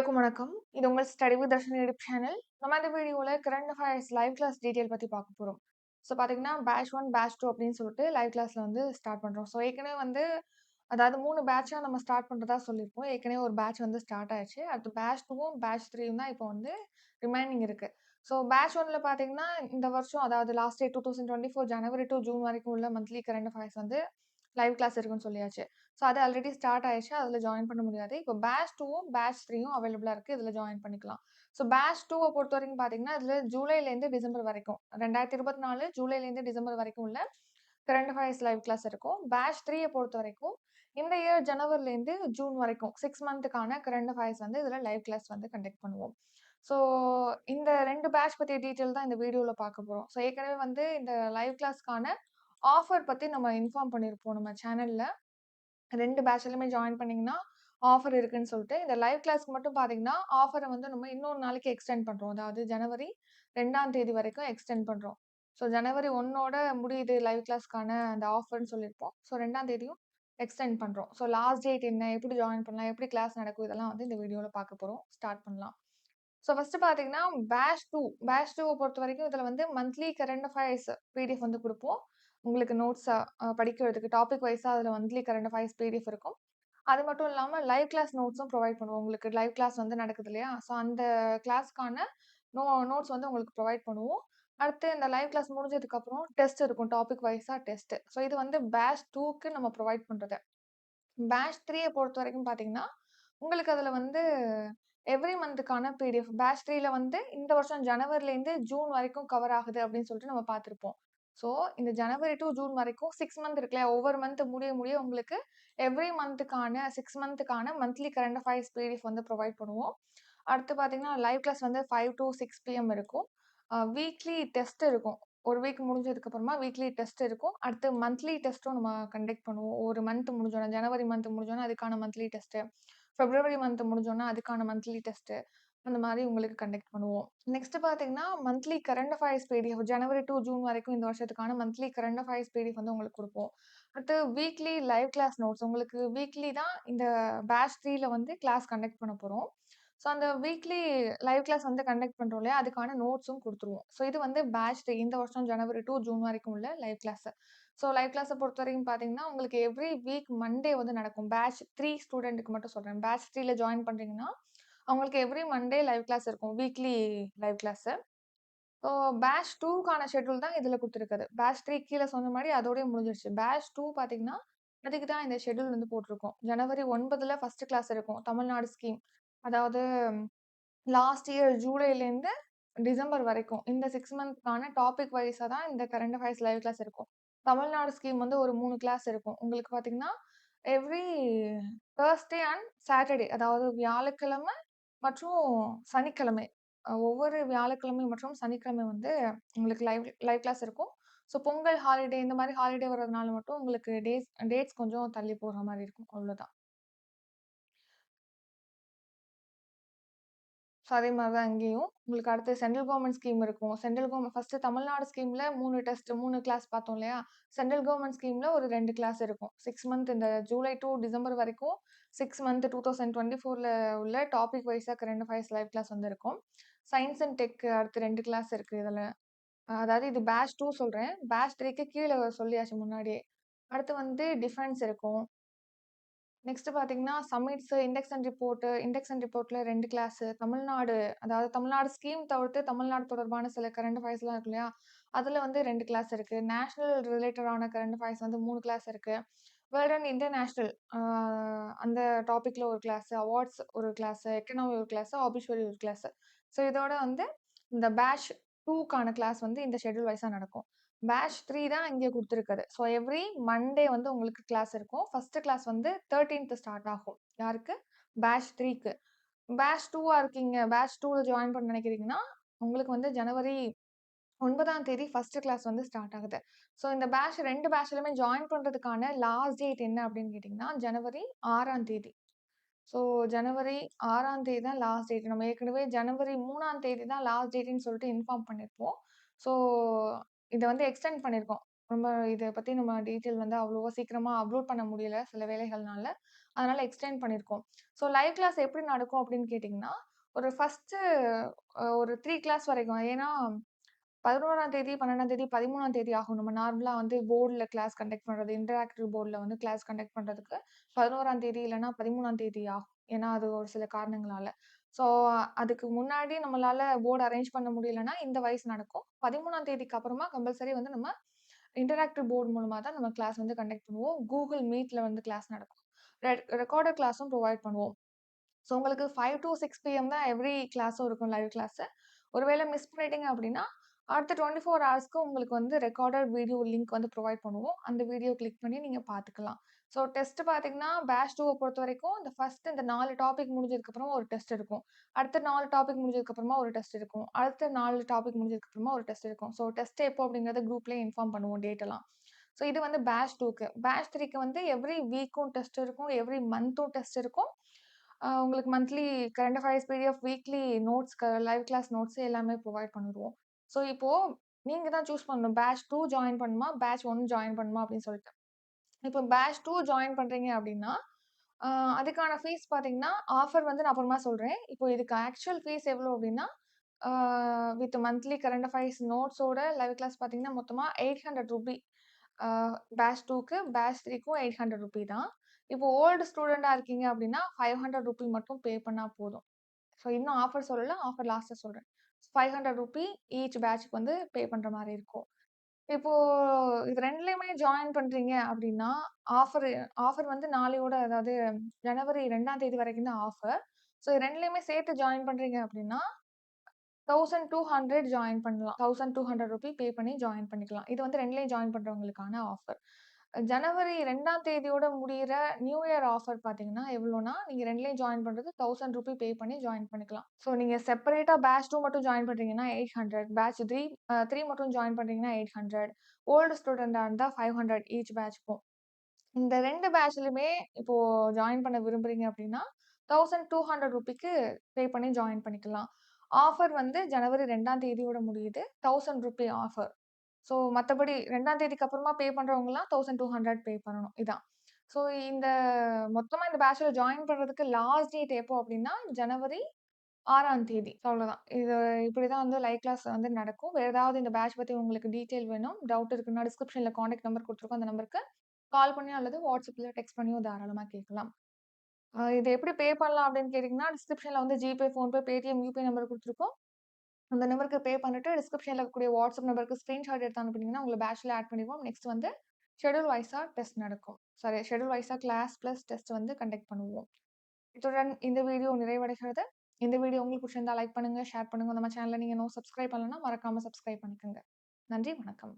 எல்லோருக்கும் வணக்கம். இது உங்கள் study with Darshan YouTube channel. நம்ம இந்த வீடியோவில் current affairs live class detail பற்றி பார்க்க போகிறோம் ஸோ பார்த்தீங்கன்னா, பேட்ச் ஒன் பேட்ச் டூ அப்படின்னு சொல்லிட்டு லைவ் கிளாஸ்ல வந்து ஸ்டார்ட் பண்ணுறோம் ஸோ ஏற்கனவே வந்து அதாவது மூணு பேட்சாக நம்ம ஸ்டார்ட் பண்ணுறதா சொல்லியிருப்போம். ஏற்கனவே ஒரு பேட்ச் வந்து ஸ்டார்ட் ஆயிடுச்சு அடுத்து பேட்ச் டூவும் பேட்ச் த்ரீயும் தான் இப்போ வந்து ரிமைனிங் இருக்கு. ஸோ பேட்ச் 1ல பார்த்தீங்கன்னா, இந்த வருஷம் அதாவது last year 2024 January to June வரைக்கும் உள்ள மந்த்லி கரண்ட் அஃபேர்ஸ் வந்து லைவ் கிளாஸ் இருக்குன்னு சொல்லியாச்சு. ஸோ அது ஆல்ரெடி ஸ்டார்ட் ஆயிடுச்சு அதில் ஜாயின் பண்ண முடியாது. இப்போ பேட்ச் டூவும் பேட்ச் த்ரீயும் அவைலபிளாக இருக்குது இதில் ஜாயின் பண்ணிக்கலாம். ஸோ பேட்ச் 2வ பொறுத்தவரைக்கும் பார்த்தீங்கன்னா, இதில் ஜூலைலேருந்து டிசம்பர் வரைக்கும் 2024 ஜூலைலேருந்து டிசம்பர் வரைக்கும் உள்ள கரண்ட் அஃபேர்ஸ் லைவ் கிளாஸ் இருக்கும். பேட்ச் 3ய பொறுத்தவரைக்கும் இந்த இயர் ஜனவரிலேருந்து ஜூன் வரைக்கும் சிக்ஸ் மந்த்துக்கான கரண்ட் அஃபேர்ஸ் வந்து இதில் லைவ் கிளாஸ் வந்து கண்டக்ட் பண்ணுவோம். ஸோ இந்த ரெண்டு பேட்ச் பற்றிய டீட்டெயில் தான் இந்த வீடியோவில் பார்க்க போகிறோம் ஸோ ஏற்கனவே வந்து இந்த லைவ் கிளாஸ்க்கான ஆஃபர் பற்றி நம்ம இன்ஃபார்ம் பண்ணியிருப்போம் நம்ம சேனலில் ரெண்டு பேட்ச்லையுமே ஜாயின் பண்ணீங்கன்னா, ஆஃபர் இருக்குன்னு சொல்லிட்டு. இந்த லைவ் கிளாஸ்க்கு மட்டும் பார்த்தீங்கன்னா, ஆஃபரை வந்து நம்ம இன்னொரு நாளைக்கு எக்ஸ்டெண்ட் பண்ணுறோம் அதாவது ஜனவரி ரெண்டாம் தேதி வரைக்கும் எக்ஸ்டெண்ட் பண்ணுறோம் ஸோ ஜனவரி ஒன்னோட முடியுது லைவ் கிளாஸ்க்கான அந்த ஆஃபர்னு சொல்லியிருப்போம். ஸோ ரெண்டாம் தேதியும் எக்ஸ்டெண்ட் பண்ணுறோம் ஸோ லாஸ்ட் டேட் என்ன? எப்படி ஜாயின் பண்ணலாம்? எப்படி கிளாஸ் நடக்கும்? இதெல்லாம் வந்து இந்த வீடியோவில் பார்க்க போகிறோம் ஸ்டார்ட் பண்ணலாம். ஸோ ஃபஸ்ட்டு பார்த்தீங்கன்னா, பேஷ் டூ பேஷ் டூவை பொறுத்த வரைக்கும் இதில் வந்து மந்த்லி கரண்ட் அஃபேர்ஸ் பிடிஎஃப் வந்து கொடுப்போம் உங்களுக்கு நோட்ஸாக படிக்கிறதுக்கு டாபிக் வைஸாக அதில் மந்த்லி கரண்ட் அஃபேர்ஸ் பிடிஎஃப் இருக்கும். அது மட்டும் இல்லாமல் லைவ் கிளாஸ் நோட்ஸும் ப்ரொவைட் பண்ணுவோம். உங்களுக்கு லைவ் கிளாஸ் வந்து நடக்குது இல்லையா? ஸோ அந்த கிளாஸ்க்கான நோ நோட்ஸ் வந்து உங்களுக்கு ப்ரொவைட் பண்ணுவோம். அடுத்து இந்த லைவ் கிளாஸ் முடிஞ்சதுக்கப்புறம் டெஸ்ட் இருக்கும். டாபிக் வைஸாக டெஸ்ட். ஸோ இது வந்து பேட்ச் டூக்கு நம்ம ப்ரொவைட் பண்றது. பேட்ச் 3ய பொறுத்தவரைக்கும் பார்த்தீங்கன்னா, உங்களுக்கு அதில் வந்து எவ்ரி மந்த்துக்கான பிடிஎஃப் பேட்ச் 3ல வந்து இந்த வருஷம் ஜனவரிலேருந்து ஜூன் வரைக்கும் கவர் ஆகுது அப்படின்னு சொல்லிட்டு நம்ம பார்த்துருப்போம் ஸோ இந்த ஜனவரி டூ ஜூன் வரைக்கும் சிக்ஸ் மந்த் இருக்குல்ல ஒவ்வொரு மந்த் முடிய முடிய உங்களுக்கு எவ்ரி மந்த்துக்கான சிக்ஸ் மந்த்துக்கான மந்த்லி கரண்ட் அஃபேர்ஸ் பிடிஎஃப் வந்து ப்ரொவைட் பண்ணுவோம். அடுத்து பார்த்தீங்கன்னா, லைவ் கிளாஸ் வந்து ஃபைவ் டூ சிக்ஸ் பிஎம் இருக்கும். வீக்லி டெஸ்ட் இருக்கும். ஒரு வீக் முடிஞ்சதுக்கு அப்புறமா வீக்லி டெஸ்ட் இருக்கும். அடுத்து மந்த்லி டெஸ்ட்டும் நம்ம கண்டக்ட் பண்ணுவோம். ஒரு மந்த் முடிஞ்சோன்னா ஜனவரி மந்த் முடிஞ்சோன்னா அதுக்கான மந்த்லி டெஸ்ட்டு ஃபெப்ரவரி மந்த் முடிஞ்சோன்னா அதுக்கான மந்த்லி டெஸ்ட்டு அந்த மாதிரி உங்களுக்கு கண்டக்ட் பண்ணுவோம். நெக்ஸ்ட் பார்த்தீங்கன்னா, monthly current affairs PDF January to June வரைக்கும் இந்த வருஷத்துக்கான மந்த்லி கரண்ட் அஃபேர்ஸ் பிடிஎஃப் வந்து உங்களுக்கு கொடுப்போம் அடுத்து வீக்லி லைவ் கிளாஸ் நோட்ஸ் உங்களுக்கு வீக்லி தான் இந்த பேட்ச் த்ரீல வந்து கிளாஸ் கண்டக்ட் பண்ண போகிறோம் ஸோ அந்த வீக்லி லைவ் கிளாஸ் வந்து கண்டக்ட் பண்ணுறோம் இல்லையா? அதுக்கான நோட்ஸும் கொடுத்துருவோம் ஸோ இது வந்து பேட்ச் த்ரீ இந்த வருஷம் ஜனவரி டூ ஜூன் வரைக்கும் உள்ள லைவ் கிளாஸ். ஸோ லைவ் க்ளாஸ்ஸை பொறுத்த வரைக்கும் பார்த்தீங்கன்னா, உங்களுக்கு எவ்ரி வீக் மண்டே வந்து நடக்கும். பேட்ச் த்ரீ ஸ்டூடெண்ட்டுக்கு மட்டும் சொல்கிறேன் பேட்ச் த்ரீல ஜாயின் பண்ணுறீங்கன்னா அவங்களுக்கு எவ்ரி மண்டே லைவ் கிளாஸ் இருக்கும். Weekly live class so batch டூக்கான schedule தான் இதில் குடுத்துருக்குது. பேட்ச் 3 கீழ சொன்ன மாதிரி அதோடய முடிஞ்சிருச்சு. பேட்ச் டூ பார்த்தீங்கன்னா, அதுக்கு தான் இந்த ஷெட்யூல் வந்து போட்டிருக்கோம். ஜனவரி ஒன்பதில் ஃபஸ்ட்டு கிளாஸ் இருக்கும். தமிழ்நாடு ஸ்கீம். அதாவது லாஸ்ட் இயர் ஜூலைலேருந்து டிசம்பர் வரைக்கும் இந்த சிக்ஸ் மந்த்க்கான டாபிக் வைஸாக தான் இந்த கரண்ட் அஃபேர்ஸ் லைவ் கிளாஸ் இருக்கும். தமிழ்நாடு ஸ்கீம் வந்து ஒரு மூணு கிளாஸ் இருக்கும். உங்களுக்கு பார்த்தீங்கன்னா, எவ்ரி தேர்ஸ்டே அண்ட் சாட்டர்டே அதாவது வியாழக்கிழமை மற்றும் சனிக்கிழமை. ஒவ்வொரு வியாழக்கிழமை மற்றும் சனிக்கிழமை வந்து உங்களுக்கு லைவ் லைவ் கிளாஸ் இருக்கும். ஸோ பொங்கல் ஹாலிடே இந்த மாதிரி ஹாலிடே வர்றதுனால மட்டும் உங்களுக்கு டேஸ் டேட்ஸ் கொஞ்சம் தள்ளி போடுற மாதிரி இருக்கும். அவ்வளோதான். ஸோ அதே மாதிரி தான் இங்கேயும். உங்களுக்கு அடுத்து சென்ட்ரல் கவர்மெண்ட் ஸ்கீம் இருக்கும். சென்ட்ரல் கவர்மெண்ட் ஃபஸ்ட்டு தமிழ்நாடு ஸ்கீமில் மூணு டெஸ்ட் மூணு கிளாஸ் பார்த்தோம் இல்லையா? சென்ட்ரல் கவர்மெண்ட் ஸ்கீமில் ஒரு ரெண்டு கிளாஸ் இருக்கும். சிக்ஸ் மந்த் இந்த ஜூலை டூ டிசம்பர் வரைக்கும் சிக்ஸ் மந்த் 2024ல உள்ள டாபிக் வைஸாக கரண்ட் அஃபேர்ஸ் லைவ் கிளாஸ் வந்து இருக்கும். சயின்ஸ் அண்ட் டெக் அடுத்து ரெண்டு கிளாஸ் இருக்குது இதில் அதாவது இது பேட்ச் டூ சொல்கிறேன் பேட்ச் த்ரீக்கு கீழே சொல்லியாச்சு முன்னாடியே. அடுத்து வந்து டிஃபென்ஸ் இருக்கும். நெக்ஸ்ட் பார்த்தீங்கன்னா, summits index and report index and ரிப்போர்ட்டில் ரெண்டு கிளாஸு தமிழ்நாடு அதாவது தமிழ்நாடு ஸ்கீம் தவிர்த்து தமிழ்நாடு தொடர்பான சில கரண்ட் அஃபேர்ஸ்லாம் இருக்கு இல்லையா? அதில் வந்து ரெண்டு கிளாஸ் இருக்குது நேஷ்னல் ரிலேட்டடான கரண்ட் அஃபேர்ஸ் வந்து மூணு கிளாஸ் இருக்குது வேர்ல்ட் அண்ட் இன்டர்நேஷ்னல் அந்த டாப்பிக்கில் ஒரு கிளாஸு அவார்ட்ஸ் ஒரு கிளாஸு எக்கனாமி ஒரு கிளாஸு ஆபிச்சுவரி ஒரு கிளாஸு ஸோ இதோட வந்து இந்த பேட்ச் டூக்கான கிளாஸ் வந்து இந்த ஷெட்யூல் வைஸாக நடக்கும். பேட்ச் த்ரீ தான் இங்கே கொடுத்துருக்குது ஸோ எவ்ரி மண்டே வந்து உங்களுக்கு கிளாஸ் இருக்கும். ஃபர்ஸ்ட் கிளாஸ் வந்து 13த் ஸ்டார்ட் ஆகும். யாருக்கு? பேட்ச் த்ரீக்கு பேட்ச் டூவாக இருக்கீங்க. பேட்ச் டூவில் ஜாயின் பண்ண நினைக்கிறீங்கன்னா, உங்களுக்கு வந்து ஜனவரி ஒன்பதாம் தேதி ஃபர்ஸ்ட் கிளாஸ் வந்து ஸ்டார்ட் ஆகுது. ஸோ இந்த பேட்ச் ரெண்டு பேட்ச்லையுமே ஜாயின் பண்ணுறதுக்கான லாஸ்ட் டேட் என்ன அப்படின்னு கேட்டிங்கன்னா ஜனவரி ஆறாம் தேதி. ஸோ ஜனவரி ஆறாம் தேதி தான் லாஸ்ட் டேட். நம்ம ஏற்கனவே ஜனவரி மூணாம் தேதி தான் லாஸ்ட் டேட்டுன்னு சொல்லிட்டு இன்ஃபார்ம் பண்ணியிருப்போம். ஸோ இத வந்து எக்ஸ்டெண்ட் பண்ணியிருக்கோம். ரொம்ப இத பத்தி நம்ம டீட்டெயில் வந்து அவ்வளவா சீக்கிரமா அப்லோட் பண்ண முடியல சில வேலைகள்னால. அதனால எக்ஸ்டெண்ட் பண்ணியிருக்கோம். ஸோ லைவ் கிளாஸ் எப்படி நடக்கும் அப்படின்னு கேட்டிங்கன்னா, ஒரு ஃபர்ஸ்ட்டு அ ஒரு 3 கிளாஸ் வரைக்கும். ஏன்னா 11ஆம் தேதி, 12ஆம் தேதி, 13ஆம் தேதி ஆகும். நம்ம நார்மலா வந்து போர்ட்ல கிளாஸ் கண்டக்ட் பண்றது, இன்டராக்டிவ் போர்ட்ல வந்து கிளாஸ் கண்டக்ட் பண்றதுக்கு 11ஆம் தேதி இல்லன்னா 13ஆம் தேதி ஆகும். ஏன்னா அது ஒரு சில காரணங்களால. ஸோ அதுக்கு முன்னாடி நம்மளால போர்டு அரேஞ்ச் பண்ண முடியலன்னா, இந்த வயசு நடக்கும். 13ஆம் தேதிக்கு அப்புறமா கம்பல்சரி வந்து நம்ம இன்டராக்டிவ் போர்டு மூலமாக தான் நம்ம கிளாஸ் வந்து கண்டக்ட் பண்ணுவோம். கூகுள் மீட்டில் வந்து கிளாஸ் நடக்கும். ரெக் ரெக்கார்டட் கிளாஸும் ப்ரொவைட் பண்ணுவோம். ஸோ உங்களுக்கு ஃபைவ் டூ சிக்ஸ் பிஎம் தான் எவ்ரி கிளாஸும் இருக்கும் லைவ் கிளாஸு. ஒருவேளை மிஸ் பண்ணிட்டீங்க அப்படின்னா, அடுத்த 24 ஹவர்ஸ்க்கு உங்களுக்கு வந்து ரெக்கார்டட் வீடியோ லிங்க் வந்து ப்ரொவைட் பண்ணுவோம். அந்த வீடியோ கிளிக் பண்ணி நீங்கள் பார்த்துக்கலாம். ஸோ டெஸ்ட் பார்த்தீங்கன்னா, பேட்ச் 2வ பொறுத்தவரைக்கும் இந்த ஃபர்ஸ்ட் இந்த நாலு டாபிக் முடிஞ்சதுக்கப்புறமா ஒரு டெஸ்ட் இருக்கும். அடுத்த நாலு டாபிக் முடிஞ்சதுக்கப்புறமா ஒரு டெஸ்ட் இருக்கும். அடுத்த நாலு டாபிக் முடிஞ்சதுக்கப்புறமா ஒரு டெஸ்ட் இருக்கும். ஸோ டெஸ்ட் எப்போ அப்படிங்கிறத குரூப்லேயே இன்ஃபார்ம் பண்ணுவோம் டேட் எல்லாம். ஸோ இது வந்து பேட்ச் டூக்கு பேட்ச் த்ரீக்கு வந்து எவ்ரி வீக்கும் டெஸ்ட் இருக்கும். எவ்ரி மந்த்தும் டெஸ்ட் இருக்கும். உங்களுக்கு monthly current affairs PDF, weekly notes live class notes எல்லாமே ப்ரொவைட் பண்ணிடுவோம் ஸோ இப்போது நீங்கள் தான் சூஸ் பண்ணணும். பேட்ச் டூ ஜாயின் பண்ணுமா பேட்ச் ஒன் ஜாயின் பண்ணுமா அப்படின்னு சொல்லிட்டு. இப்போ பேட்ச் டூ ஜாயின் பண்றீங்க அப்படின்னா, அதுக்கான ஃபீஸ் பார்த்தீங்கன்னா, ஆஃபர் வந்து நான் அப்புறமா சொல்றேன். இப்போ இதுக்கு ஆக்சுவல் ஃபீஸ் எவ்வளோ அப்படின்னா, வித் மந்த்லி கரண்ட் அஃபைர்ஸ் நோட்ஸோட லைவ் கிளாஸ் பார்த்தீங்கன்னா, மொத்தமாக எயிட் ஹண்ட்ரட் ருபி பேட்ச் டூக்கு பேட்ச் 3க்கும் ரூ. 800 தான். இப்போ ஓல்டு ஸ்டூடெண்ட்டாக இருக்கீங்க அப்படின்னா, ஃபைவ் ஹண்ட்ரட் ருபி மட்டும் பே பண்ணால் போதும். ஸோ இன்னும் ஆஃபர் சொல்லலை ஆஃபர் லாஸ்ட்டாக சொல்கிறேன் ஃபைவ் ஹண்ட்ரட் ருபி ஈச் பேட்ச்க்கு வந்து பே பண்ணுற மாதிரி இருக்கும். இப்போ இது ரெண்டுலையுமே ஜாயின் பண்றீங்க அப்படின்னா, ஆஃபர் ஆஃபர் வந்து நாளையோட அதாவது ஜனவரி 2ஆம் தேதி வரைக்கும் தான் ஆஃபர். ஸோ இது 2லயுமே சேர்த்து ஜாயின் பண்றீங்க அப்படின்னா, 1200 ஜாயின் பண்ணலாம். ரூ. 1200 பே பண்ணி ஜாயின் பண்ணிக்கலாம். இது வந்து 2லயும் ஜாயின் பண்றவங்களுக்கான ஆஃபர். ஜனவரி 2ஆம் தேதியோட முடியிற நியூ இயர் ஆஃபர் பார்த்தீங்கன்னா எவ்வளோனா, நீங்க 2லயும் ஜாயின் பண்றது தௌசண்ட் 1000 பே பண்ணி ஜாயின் பண்ணிக்கலாம். ஸோ நீங்க செப்பரேட்டா பேட்ச் 2 மட்டும் ஜாயின் பண்றீங்கன்னா 800 பேட்ச் 3 அ 3 மட்டும் ஜாயின் பண்றீங்கன்னா 800 ஓல்டு ஸ்டூடெண்ட்டா இருந்தா 500 ஈச் பேட்ச்க்கும். இந்த 2 பேட்ச்லயுமே இப்போ ஜாயின் பண்ண விரும்புறீங்க அப்படின்னா, ரூ. 1200க்கு பே பண்ணி ஜாயின் பண்ணிக்கலாம். ஆஃபர் வந்து ஜனவரி 2ஆம் தேதியோட முடியுது. Thousand 1000 offer. ஸோ மத்தபடி 2ஆம் தேதிக்கு அப்புறமா பே பண்றவங்கலாம் 1200 பே பண்ணணும். இதான். ஸோ இந்த மொத்தமா இந்த பேட்ச்ல ஜாயின் பண்றதுக்கு லாஸ்ட் டேட் எப்போ அப்படின்னா, ஜனவரி 6ஆம் தேதி. அவ்வளோதான். இது இப்படிதான் வந்து லைவ் கிளாஸ் வந்து நடக்கும். வேற ஏதாவது இந்த பேட்ச் பத்தி உங்களுக்கு டீட்டெயில் வேணும், டவுட் இருக்குன்னா டிஸ்கிரிப்ஷன்ல கான்டாக்ட் நம்பர் குடுத்துருக்கோம். அந்த நம்பருக்கு கால் பண்ணியோ அல்லது வாட்ஸ்அப்பில் டெக்ஸ்ட் பண்ணியோ தாராளமா கேட்கலாம். அ எப்படி பே பண்ணலாம் அப்படின்னு கேட்டீங்கன்னா, டிஸ்கிரிப்ஷன்ல வந்து GPay, PhonePe, Paytm, UPI number குடுத்துருக்கோம். அந்த நம்பருக்கு பே பண்ணிட்டு டிஸ்கிரிப்ஷனில் இருக்கக்கூடிய வாட்ஸ்அப் நம்பருக்கு ஸ்க்ரீன்ஷாட் எடுத்து அனுப்புனீங்கன்னா, உங்களை பேச்சில் ஆட் பண்ணிடுவோம் நெக்ஸ்ட் வந்து ஷெட்யூல் வைஸாக டெஸ்ட் நடக்கும். சாரி ஷெட்யூல் வைஸாக கிளாஸ் ப்ளஸ் டெஸ்ட் வந்து கண்டக்ட் பண்ணுவோம். இத்துடன் இந்த வீடியோ நிறைவடைகிறது. இந்த வீடியோ உங்களுக்கு பிடிச்சிருந்தா லைக் பண்ணுங்கள் ஷேர் பண்ணுங்கள் நம்ம சேனலில் நீங்கள் இன்னும் சப்ஸ்கிரைப் பண்ணலன்னா மறக்காமல் சப்ஸ்கிரைப் பண்ணிக்கோங்க. நன்றி, வணக்கம்.